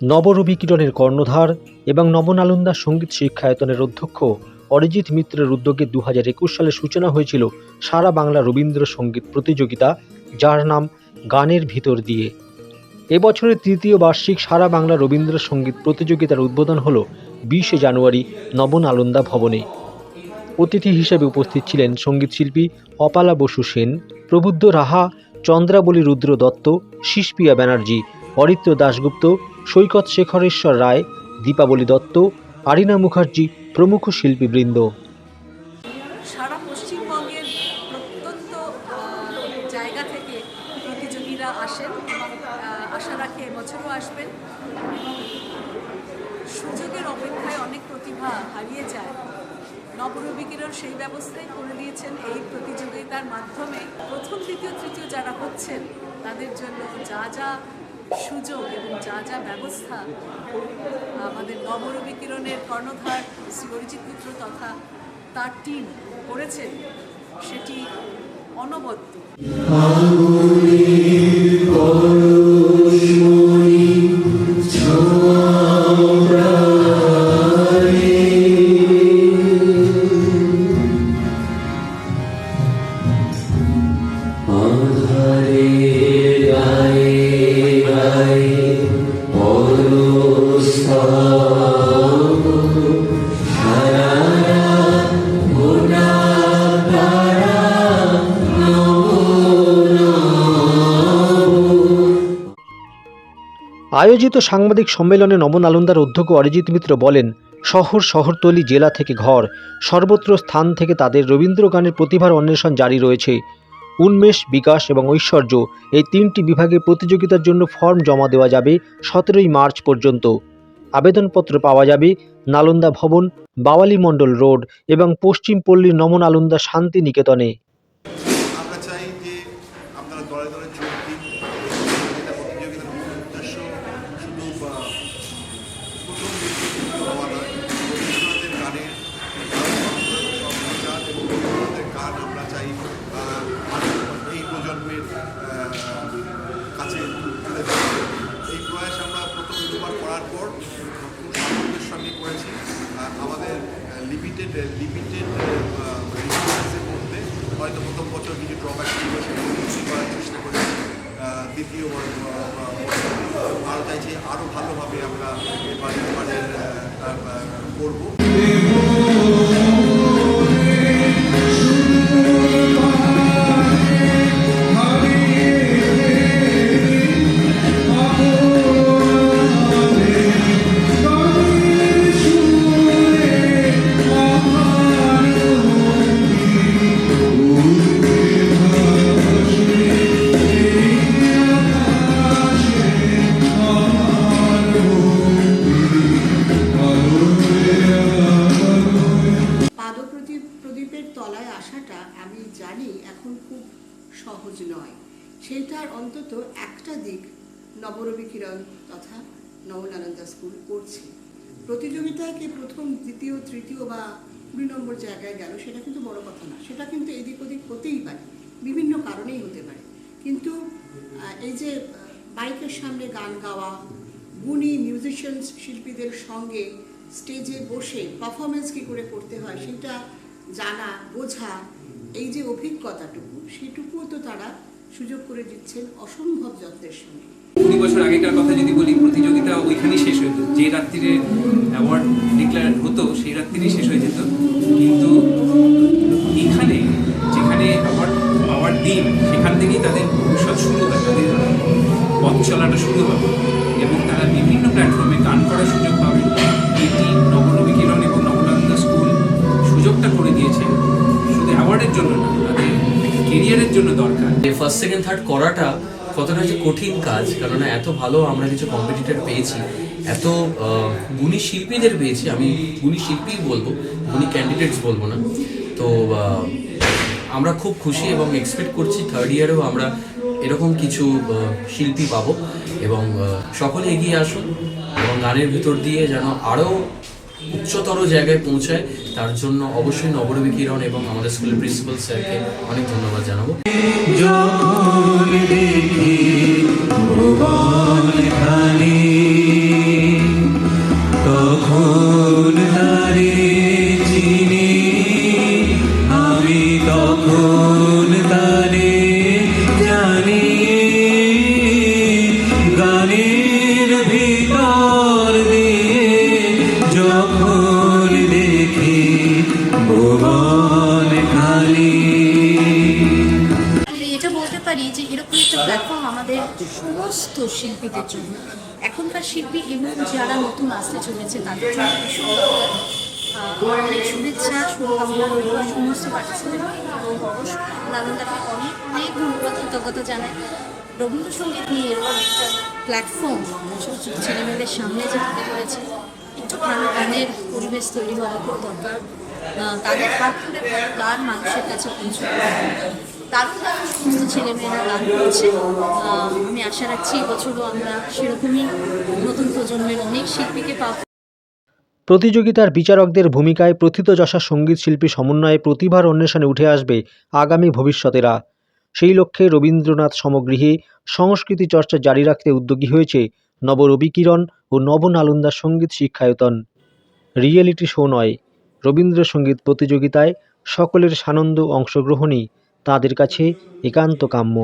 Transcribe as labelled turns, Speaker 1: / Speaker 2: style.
Speaker 1: নবরবি কিরণের কর্ণধার এবং নবনালন্দা সংগীত শিক্ষায়তনের অধ্যক্ষ অরিজিৎ মিত্রের উদ্যোগে দু হাজার একুশ সালে সূচনা হয়েছিল সারা বাংলা রবীন্দ্রসঙ্গীত প্রতিযোগিতা, যার নাম গানের ভিতর দিয়ে। এবছরের তৃতীয় বার্ষিক সারা বাংলা রবীন্দ্রসঙ্গীত প্রতিযোগিতার উদ্বোধন হল বিশে জানুয়ারি নবনালন্দা ভবনে। অতিথি হিসেবে উপস্থিত ছিলেন সঙ্গীতশিল্পী অপালা বসু সেন, প্রবুদ্ধ রাহা, চন্দ্রাবলী রুদ্র দত্ত, শিশপিয়া ব্যানার্জি, অরিত্র দাশগুপ্ত সৈকত শেখরেশ্বর রায়, দীপাবলি দত্ত, আরিনা মুখার্জি, প্রমুখ শিল্পীবৃন্দ।
Speaker 2: সারা পশ্চিমবঙ্গের প্রত্যন্ত জায়গা থেকে প্রতিযোগীরা আসেন আশা রাখি আসবেন সুযোগের অপেক্ষায় অনেক প্রতিভা হারিয়ে যায়। সেই ব্যবস্থাই করে দিয়েছেন এই প্রতিযোগিতার মাধ্যমে। প্রথম, দ্বিতীয়, তৃতীয় যারা হচ্ছেন, তাদের জন্য যা যা সুযোগ এবং যা যা ব্যবস্থা, আমাদের নবরবিকিরণের কর্ণধার শ্রী অরিজিৎ মিত্র তথা তার টিম করেছেন, সেটি অনবদ্য।
Speaker 1: আয়োজিত সাংবাদিক সম্মেলনে নবনালন্দার অধ্যক্ষ অরিজিৎ মিত্র বলেন, শহর শহরতলি জেলা থেকে ঘর, সর্বত্র স্থান থেকে তাদের রবীন্দ্র গানের প্রতিভার অন্বেষণ জারি রয়েছে। উন্মেষ, বিকাশ এবং ঐশ্বর্য এই তিনটি বিভাগে প্রতিযোগিতার জন্য ফর্ম জমা দেওয়া যাবে সতেরোই মার্চ পর্যন্ত। আবেদনপত্র পাওয়া যাবে নালন্দা ভবন, বাওয়ালি মণ্ডল রোড এবং পশ্চিম পল্লী নমনালন্দা শান্তি নিকেতনে
Speaker 3: আমরা চাই যে আপনারা দলে দলে এটা প্রতিযোগিতার মূল উদ্দেশ্য শুধু বা, প্রথম রবীন্দ্রনাথের গানের এবং রবীন্দ্রনাথের গান আমরা চাই এই প্রজন্মের কাছে এই প্রয়াস আমরা প্রথম দুবার করার পর সাফল্যের সঙ্গে করেছি আমাদের লিমিটেড লিমিটেড মধ্যে হয়তো প্রথম বছর কিছু ড্রব্যাক করার চেষ্টা করেছি দ্বিতীয় আরও চাইছি আরও ভালোভাবে আমরা এবার এবারের করব।
Speaker 4: সহজ নয়। সেটার অন্তত একটা দিক নবরবিকিরণ তথা নবনানন্দা স্কুল করছে। প্রতিযোগিতায় কে প্রথম, দ্বিতীয়, তৃতীয় বা কুড়ি নম্বর জায়গায় গেল সেটা কিন্তু বড় কথা না। সেটা কিন্তু এদিক ওদিক হতেই পারে, বিভিন্ন কারণেই হতে পারে। কিন্তু এই যে বাইকের সামনে গান গাওয়া, গুণী মিউজিশিয়ানস শিল্পীদের সঙ্গে স্টেজে বসে পারফরমেন্স কী করে করতে হয় সেটা জানা, বোঝা, এই যে অভিজ্ঞতাটুকু তারা সুযোগ করে দিচ্ছেন অসম্ভব যত্নের সঙ্গে।
Speaker 5: কুড়ি বছর আগেকার কথা যদি বলি, প্রতিযোগিতা ওইখানেই শেষ হতো যে রাত্রিরে অ্যাওয়ার্ড ডিক্লেয়ার হতো, সেই রাত্রিরেই শেষ হয়ে যেত। কিন্তু এখানে, যেখানে অ্যাওয়ার্ড পাওয়ার দিন, সেখান থেকেই তাদের ভবিষ্যৎ শুরু হয়, তাদের পথ চলাটা শুরু হবে এবং তারা বিভিন্ন প্ল্যাটফর্মে গান করার সুযোগ পাবে। এটি নবনবীকরণ এবং নবনন্দ স্কুল সুযোগটা করে দিয়েছে। শুধু অ্যাওয়ার্ডের জন্য না জন্য দরকার।
Speaker 6: যে ফার্স্ট সেকেন্ড থার্ড করাটা কতটা যে কঠিন কাজ, কেননা এত ভালো আমরা কিছু কম্পিটিটর পেয়েছি, এত গুণী শিল্পীদের পেয়েছি, আমি গুণী শিল্পী বলব, গুণী ক্যান্ডিডেটস বলব না। তো আমরা খুব খুশি এবং এক্সপেক্ট করছি থার্ড ইয়ারেও আমরা এরকম কিছু শিল্পী পাবো এবং সকলে এগিয়ে আসুন এবং গানের ভিতর দিয়ে যেন আরও উচ্চতর জায়গায় পৌঁছায়, তার জন্য অবশ্যই নবরবি কিরণ এবং আমাদের স্কুলের প্রিন্সিপাল স্যারকে অনেক ধন্যবাদ জানাব।
Speaker 7: পারি যে এরকম একটা প্ল্যাটফর্ম আমাদের সমস্ত শিল্পীদের জন্য। এখনকার শিল্পী এবং যারা নতুন আসতে চলেছে, তাদের জন্য অনেক শুভেচ্ছা, শুভকামনা সমস্ত পার্টিসিপেন্ট এবং অনেক অনেক কৃতজ্ঞতা জানাই। রবীন্দ্রসঙ্গীত নিয়ে এরকম একটা প্ল্যাটফর্ম ছেলেমেয়েদের সামনে যে তুলে ধরেছে ভালো গানের পরিবেশ তৈরি হওয়া খুব দরকার। তাদের হাত ধরে গান মানুষের কাছে পৌঁছে দারুণ দারুণ সমস্ত ছেলেমেয়েরা গান করছে। আমি আশা রাখছি এবছরও আমরা সেরকমই নতুন প্রজন্মের অনেক শিল্পীকে পাবো।
Speaker 1: প্রতিযোগিতার বিচারকদের ভূমিকায় প্রথিতযশা সংগীত শিল্পী সমন্বয়ে প্রতিভার অন্বেষণে উঠে আসবে আগামী ভবিষ্যতেরা। সেই লক্ষ্যে রবীন্দ্রনাথ সমগৃহে সংস্কৃতি চর্চা জারি রাখতে উদ্যোগী হয়েছে নবরবিকিরণ ও নবনালন্দা সংগীত শিক্ষায়তন। রিয়েলিটি শো নয়, রবীন্দ্রসঙ্গীত প্রতিযোগিতায় সকলের সানন্দ অংশগ্রহণই তাদের কাছে একান্ত কাম্য।